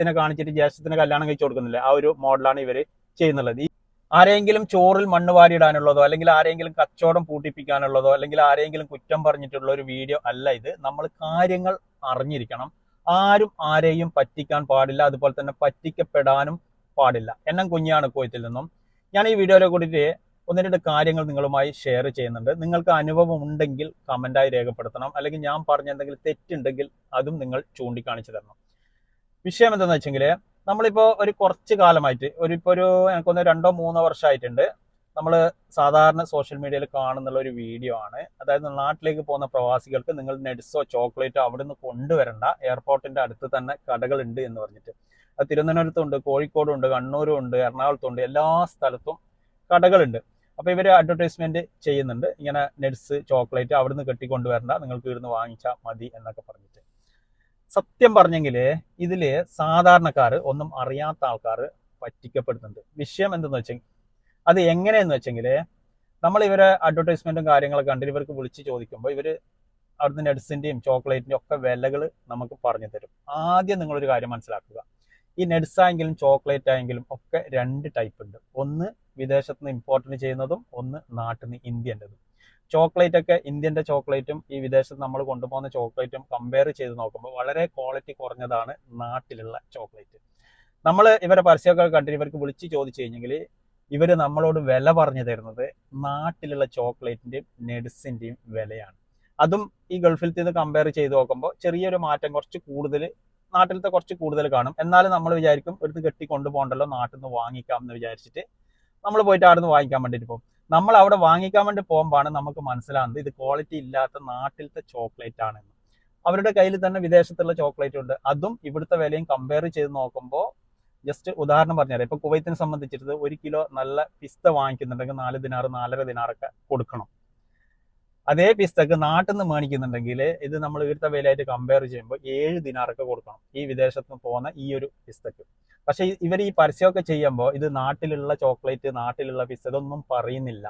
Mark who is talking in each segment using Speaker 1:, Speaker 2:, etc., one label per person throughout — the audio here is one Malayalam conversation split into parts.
Speaker 1: അനിയത്തിനെ കാണിച്ചിട്ട് ജ്യേഷ്ഠത്തിന് കല്യാണം കഴിച്ചു കൊടുക്കുന്നില്ല. ആ ഒരു മോഡലാണ് ഇവർ ചെയ്യുന്നുള്ളത്. ഈ ആരെങ്കിലും ചോറിൽ മണ്ണ് വാരിയിടാനുള്ളതോ അല്ലെങ്കിൽ ആരെങ്കിലും കച്ചവടം പൂട്ടിപ്പിക്കാനുള്ളതോ അല്ലെങ്കിൽ ആരെങ്കിലും കുറ്റം പറഞ്ഞിട്ടുള്ള ഒരു വീഡിയോ അല്ല ഇത്. നമ്മൾ കാര്യങ്ങൾ അറിഞ്ഞിരിക്കണം. ആരും ആരെയും പറ്റിക്കാൻ പാടില്ല. അതുപോലെ തന്നെ പറ്റിക്കപ്പെടാനും പാടില്ല. എണ്ണം കുഞ്ഞാണ് കോയത്തിൽ നിന്നും. ഞാൻ ഈ വീഡിയോയിലെ കൂടിയിട്ട് ഒന്ന് രണ്ട് കാര്യങ്ങൾ നിങ്ങളുമായി ഷെയർ ചെയ്യുന്നുണ്ട്. നിങ്ങൾക്ക് അനുഭവം ഉണ്ടെങ്കിൽ കമന്റായി രേഖപ്പെടുത്തണം. അല്ലെങ്കിൽ ഞാൻ പറഞ്ഞ എന്തെങ്കിലും തെറ്റുണ്ടെങ്കിൽ അതും നിങ്ങൾ ചൂണ്ടിക്കാണിച്ചു തരണം. വിഷയം എന്താണെന്ന് വെച്ചെങ്കിൽ നമ്മളിപ്പോൾ ഒരു കുറച്ച് കാലമായിട്ട് ഒരു ഇപ്പോൾ ഒരു എനിക്കൊന്ന് രണ്ടോ മൂന്നോ വർഷമായിട്ടുണ്ട് നമ്മൾ സാധാരണ സോഷ്യൽ മീഡിയയിൽ കാണുന്നുള്ള ഒരു വീഡിയോ ആണ്. അതായത് നാട്ടിലേക്ക് പോകുന്ന പ്രവാസികൾക്ക് നിങ്ങൾ നെഡ്സോ ചോക്ലേറ്റോ അവിടെ നിന്ന് കൊണ്ടുവരണ്ട. എയർപോർട്ടിന്റെ അടുത്ത് തന്നെ കടകളുണ്ട് എന്ന് പറഞ്ഞിട്ട്. അത് തിരുവനന്തപുരത്തുണ്ട് കോഴിക്കോടും ഉണ്ട് കണ്ണൂരും ഉണ്ട് എറണാകുളത്തും ഉണ്ട് എല്ലാ സ്ഥലത്തും കടകളുണ്ട്. അപ്പോൾ ഇവർ അഡ്വർടൈസ്മെന്റ് ചെയ്യുന്നുണ്ട്. ഇങ്ങനെ നെഡ്സ് ചോക്ലേറ്റ് അവിടുന്ന് കെട്ടിക്കൊണ്ടുവരണ്ട. നിങ്ങൾക്ക് ഇവിടുന്ന് വാങ്ങിച്ചാൽ മതി എന്നൊക്കെ പറഞ്ഞിട്ട്. സത്യം പറഞ്ഞെങ്കിൽ ഇതിൽ സാധാരണക്കാർ ഒന്നും അറിയാത്ത ആൾക്കാർ പറ്റിക്കപ്പെടുന്നുണ്ട്. വിഷയം എന്തെന്ന് വെച്ചാൽ അത് എങ്ങനെയെന്ന് വെച്ചെങ്കിൽ നമ്മൾ ഇവരെ അഡ്വർടൈസ്മെന്റും കാര്യങ്ങളൊക്കെ കണ്ടിട്ട് ഇവർക്ക് വിളിച്ച് ചോദിക്കുമ്പോൾ ഇവർ അവിടുന്ന് നെഡ്സിന്റെയും ചോക്ലേറ്റിന്റെയും ഒക്കെ വിലകൾ നമുക്ക് പറഞ്ഞു തരും. ആദ്യം നിങ്ങളൊരു കാര്യം മനസ്സിലാക്കുക. ഈ നെഡ്സ് ആയെങ്കിലും ചോക്ലേറ്റ് ആയെങ്കിലും ഒക്കെ രണ്ട് ടൈപ്പ് ഉണ്ട്. ഒന്ന് വിദേശത്ത് നിന്ന് ഇമ്പോർട്ടിന് ചെയ്യുന്നതും ഒന്ന് നാട്ടിൽ നിന്ന് ഇന്ത്യന്റെതും. ചോക്ലേറ്റ് ഒക്കെ ഇന്ത്യന്റെ ചോക്ലേറ്റും ഈ വിദേശത്ത് നമ്മൾ കൊണ്ടുപോകുന്ന ചോക്ലേറ്റും കമ്പയർ ചെയ്ത് നോക്കുമ്പോൾ വളരെ ക്വാളിറ്റി കുറഞ്ഞതാണ് നാട്ടിലുള്ള ചോക്ലേറ്റ് നമ്മൾ ഇവരെ പരസ്യമൊക്കെ കണ്ടിട്ട് ഇവർക്ക് വിളിച്ച് ചോദിച്ചു കഴിഞ്ഞെങ്കിൽ ഇവർ നമ്മളോട് വില പറഞ്ഞു തരുന്നത് നാട്ടിലുള്ള ചോക്ലേറ്റിന്റെയും നെഡ്സിന്റെയും വിലയാണ്. അതും ഈ ഗൾഫിൽ നിന്ന് കമ്പയർ ചെയ്ത് നോക്കുമ്പോൾ ചെറിയൊരു മാറ്റം കുറച്ച് കൂടുതൽ നാട്ടിലത്തെ കുറച്ച് കൂടുതൽ കാണും. എന്നാലും നമ്മൾ വിചാരിക്കും ഒരു കെട്ടി കൊണ്ടുപോകണ്ടല്ലോ നാട്ടിൽ നിന്ന് വാങ്ങിക്കാം എന്ന് വിചാരിച്ചിട്ട് നമ്മൾ പോയിട്ട് അവിടെ നിന്ന് വാങ്ങിക്കാൻ വേണ്ടിയിട്ട് പോകും. നമ്മൾ അവിടെ വാങ്ങിക്കാൻ വേണ്ടി പോകുമ്പോഴാണ് നമുക്ക് മനസ്സിലാകുന്നത് ഇത് ക്വാളിറ്റി ഇല്ലാത്ത നാട്ടിലത്തെ ചോക്ലേറ്റ് ആണെന്ന്. അവരുടെ കയ്യിൽ തന്നെ വിദേശത്തുള്ള ചോക്ലേറ്റ് ഉണ്ട്. അതും ഇവിടുത്തെ വിലയും കമ്പയർ ചെയ്ത് നോക്കുമ്പോൾ ജസ്റ്റ് ഉദാഹരണം പറഞ്ഞാൽ ഇപ്പൊ കുവൈത്തിനെ സംബന്ധിച്ചിട്ട് ഒരു കിലോ നല്ല പിസ്ത വാങ്ങിക്കുന്നുണ്ടെങ്കിൽ നാല് ദിനാറ് നാലര ദിനാറൊക്കെ കൊടുക്കണം. അതേ പിസ്തക്ക് നാട്ടിൽ നിന്ന് മേടിക്കുന്നുണ്ടെങ്കിൽ ഇത് നമ്മൾ ഇവിടുത്തെ വിലയായിട്ട് കമ്പയർ ചെയ്യുമ്പോൾ ഏഴ് ദിനാറൊക്കെ കൊടുക്കണം ഈ വിദേശത്ത് നിന്ന് പോകുന്ന ഈ ഒരു പിസ്തക്ക് പക്ഷേ ഇവർ ഈ പരസ്യമൊക്കെ ചെയ്യുമ്പോൾ ഇത് നാട്ടിലുള്ള ചോക്ലേറ്റ് നാട്ടിലുള്ള പിസ്ത ഇതൊന്നും പറയുന്നില്ല.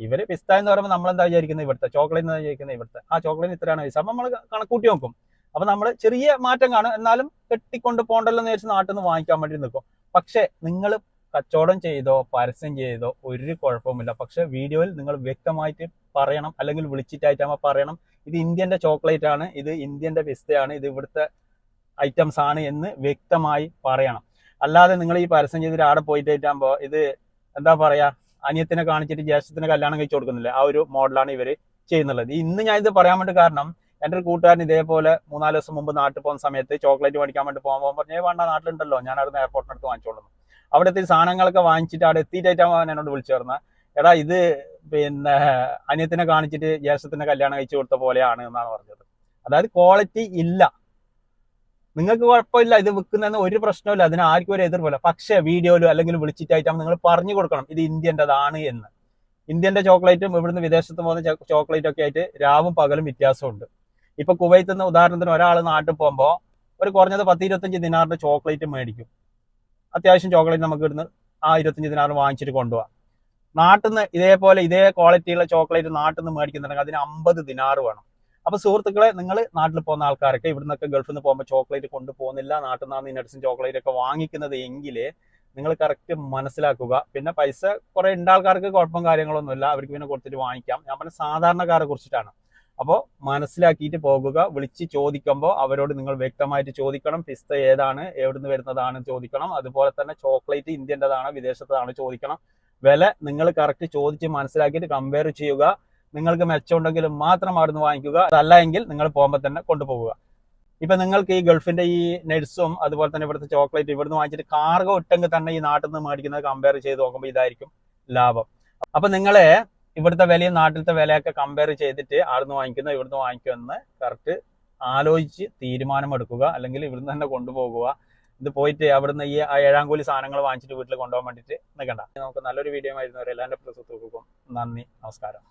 Speaker 1: ഇവർ പിസ്ത എന്ന് പറയുമ്പോൾ നമ്മൾ എന്താ വിചാരിക്കുന്നത് ഇവിടുത്തെ ചോക്ലേറ്റ് എന്താ വിചാരിക്കുന്നത് ഇവിടുത്തെ. ആ ചോക്ലേറ്റ് ഇത്രയാണ് പൈസ. അപ്പം നമ്മൾ കണക്കൂട്ടി നോക്കും. അപ്പം നമ്മൾ ചെറിയ മാറ്റം കാണും. എന്നാലും കെട്ടിക്കൊണ്ട് പോകണ്ടല്ലോ എന്ന് വെച്ച് നാട്ടിൽ നിന്ന് വാങ്ങിക്കാൻ വേണ്ടി നിൽക്കും പക്ഷേ നിങ്ങൾ കച്ചവടം ചെയ്തോ പരസ്യം ചെയ്തോ ഒരു കുഴപ്പമില്ല പക്ഷെ വീഡിയോയിൽ നിങ്ങൾ വ്യക്തമായിട്ട് പറയണം അല്ലെങ്കിൽ വിളിച്ചിട്ടായിട്ടാകുമ്പോൾ പറയണം. ഇത് ഇന്ത്യന്റെ ചോക്ലേറ്റ് ആണ് ഇത് ഇന്ത്യന്റെ പിസ്തയാണ് ഇത് ഇവിടുത്തെ ഐറ്റംസ് ആണ് എന്ന് വ്യക്തമായി പറയണം. അല്ലാതെ നിങ്ങൾ ഈ പരസ്യം ചെയ്തിട്ട് ആടെ പോയിട്ടാകുമ്പോൾ ഇത് എന്താ പറയുക അനിയത്തിനെ കാണിച്ചിട്ട് ജ്യേഷ്ഠത്തിന് കല്യാണം കഴിച്ചു കൊടുക്കുന്നില്ല? ആ ഒരു മോഡലാണ് ഇവർ ചെയ്യുന്നുള്ളത്. ഇന്ന് ഞാൻ ഇത് പറയാൻ വേണ്ടി കാരണം എന്റെ ഒരു കൂട്ടുകാരൻ ഇതേപോലെ മൂന്നാൽ ദിവസം മുമ്പ് നാട്ടിൽ പോകുന്ന സമയത്ത് ചോക്ലേറ്റ് മേടിക്കാൻ വേണ്ടി പോകാൻ പോകുമ്പോൾ പറഞ്ഞേ വേണ്ട നാട്ടിലുണ്ടല്ലോ ഞാൻ അവിടുന്ന് എയർപോർട്ടിനടുത്ത് വാങ്ങിച്ചോളുന്നു. അവിടുത്തെ സാധനങ്ങളൊക്കെ വാങ്ങിച്ചിട്ട് അവിടെ എത്തിയിട്ടായിട്ടാണ് അവൻ എന്നോട് വിളിച്ചു പറഞ്ഞത് എടാ ഇത് പിന്നെ അനിയത്തിനെ കാണിച്ചിട്ട് ജ്യേഷ്ഠത്തിന് കല്യാണം കഴിച്ചു കൊടുത്ത പോലെയാണ് എന്നാണ് പറഞ്ഞത്. അതായത് ക്വാളിറ്റി ഇല്ല. നിങ്ങൾക്ക് കുഴപ്പമില്ല ഇത് വിൽക്കുന്നതെന്ന് ഒരു പ്രശ്നമില്ല അതിന് ആർക്കും ഒരു എതിർപ്പില്ല പക്ഷേ വീഡിയോയിലോ അല്ലെങ്കിൽ വിളിച്ചിട്ടായിട്ടാകുമ്പോൾ നിങ്ങൾ പറഞ്ഞു കൊടുക്കണം. ഇത് ഇന്ത്യന്റെതാണ് എന്ന്. ഇന്ത്യന്റെ ചോക്ലേറ്റും ഇവിടുന്ന് വിദേശത്ത് പോകുന്ന ചോക്ലേറ്റ് ഒക്കെ ആയിട്ട് രാവും പകലും വ്യത്യാസമുണ്ട്. ഇപ്പൊ കുവൈത്തിൽ നിന്ന് ഉദാഹരണത്തിന് ഒരാൾ നാട്ടിൽ പോകുമ്പോൾ ഒരു കുറഞ്ഞത് പത്ത് ഇരുപത്തഞ്ച് ദിനാറിന്റെ ചോക്ലേറ്റ് മേടിക്കും. അത്യാവശ്യം ചോക്ലേറ്റ് നമുക്ക് ഇടുന്ന ആ ഇരുപത്തഞ്ച് ദിനാറ് വാങ്ങിച്ചിട്ട് കൊണ്ടുപോകാം നാട്ടിൽ നിന്ന് ഇതേപോലെ ഇതേ ക്വാളിറ്റിയുള്ള ചോക്ലേറ്റ് നാട്ടിൽ നിന്ന് മേടിക്കുന്നുണ്ടെങ്കിൽ അതിന് അമ്പത് ദിനാറ് വേണം. അപ്പൊ സുഹൃത്തുക്കളെ നിങ്ങൾ നാട്ടിൽ പോകുന്ന ആൾക്കാരൊക്കെ ഇവിടുന്നൊക്കെ ഗൾഫിൽ നിന്ന് പോകുമ്പോൾ ചോക്ലേറ്റ് കൊണ്ടുപോകുന്നില്ല നാട്ടിൽ നിന്നാണ് ഈ ചോക്ലേറ്റ് ഒക്കെ വാങ്ങിക്കുന്നത് എങ്കിൽ നിങ്ങൾ കറക്റ്റ് മനസ്സിലാക്കുക. പിന്നെ പൈസ കുറെ ഉണ്ട് ആൾക്കാർക്ക് കുഴപ്പം കാര്യങ്ങളൊന്നുമില്ല. അവർക്ക് പിന്നെ കൊടുത്തിട്ട് വാങ്ങിക്കാം. ഞാൻ പറഞ്ഞ സാധാരണക്കാരെ കുറിച്ചിട്ടാണ്. അപ്പോൾ മനസ്സിലാക്കിയിട്ട് പോകുക വിളിച്ച് ചോദിക്കുമ്പോൾ അവരോട് നിങ്ങൾ വ്യക്തമായിട്ട് ചോദിക്കണം പിസ്ത ഏതാണ് എവിടുന്ന് വരുന്നതാണ് ചോദിക്കണം അതുപോലെ തന്നെ ചോക്ലേറ്റ് ഇന്ത്യന്റെതാണ് വിദേശത്തതാണ് ചോദിക്കണം. വില നിങ്ങൾ കറക്റ്റ് ചോദിച്ച് മനസ്സിലാക്കിയിട്ട് കമ്പയർ ചെയ്യുക. നിങ്ങൾക്ക് മെച്ചമുണ്ടെങ്കിൽ മാത്രം അവിടുന്ന് വാങ്ങിക്കുക. അതല്ല എങ്കിൽ നിങ്ങൾ പോകുമ്പോൾ തന്നെ കൊണ്ടുപോകുക ഇപ്പൊ നിങ്ങൾക്ക് ഈ ഗൾഫിന്റെ ഈ നെഡ്സും അതുപോലെ തന്നെ ഇവിടുത്തെ ചോക്ലേറ്റ് ഇവിടുന്ന് വാങ്ങിച്ചിട്ട് കാർഗോ ഇട്ടെങ്കിൽ തന്നെ ഈ നാട്ടിൽ നിന്ന് മേടിക്കുന്നത് കമ്പയർ ചെയ്ത് നോക്കുമ്പോൾ ഇതായിരിക്കും ലാഭം. അപ്പൊ നിങ്ങളെ ഇവിടുത്തെ വിലയും നാട്ടിലത്തെ വിലയൊക്കെ കമ്പയർ ചെയ്തിട്ട് അവിടുന്ന് വാങ്ങിക്കുന്ന ഇവിടുന്ന് വാങ്ങിക്കുമെന്ന് കറക്റ്റ് ആലോചിച്ച് തീരുമാനമെടുക്കുക. അല്ലെങ്കിൽ ഇവിടുന്ന് തന്നെ കൊണ്ടുപോകുക. ഇത് പോയിട്ട് അവിടുന്ന് ഈ ഏഴാം കൂലി സാധനങ്ങൾ വാങ്ങിച്ചിട്ട് വീട്ടിൽ കൊണ്ടുപോകാൻ വേണ്ടിയിട്ട് നിൽക്കണ്ട. നമുക്ക് നല്ലൊരു വീഡിയോ ആയിരുന്നു. എല്ലാവരുടെ പ്രസക്തി നന്ദി. നമസ്കാരം.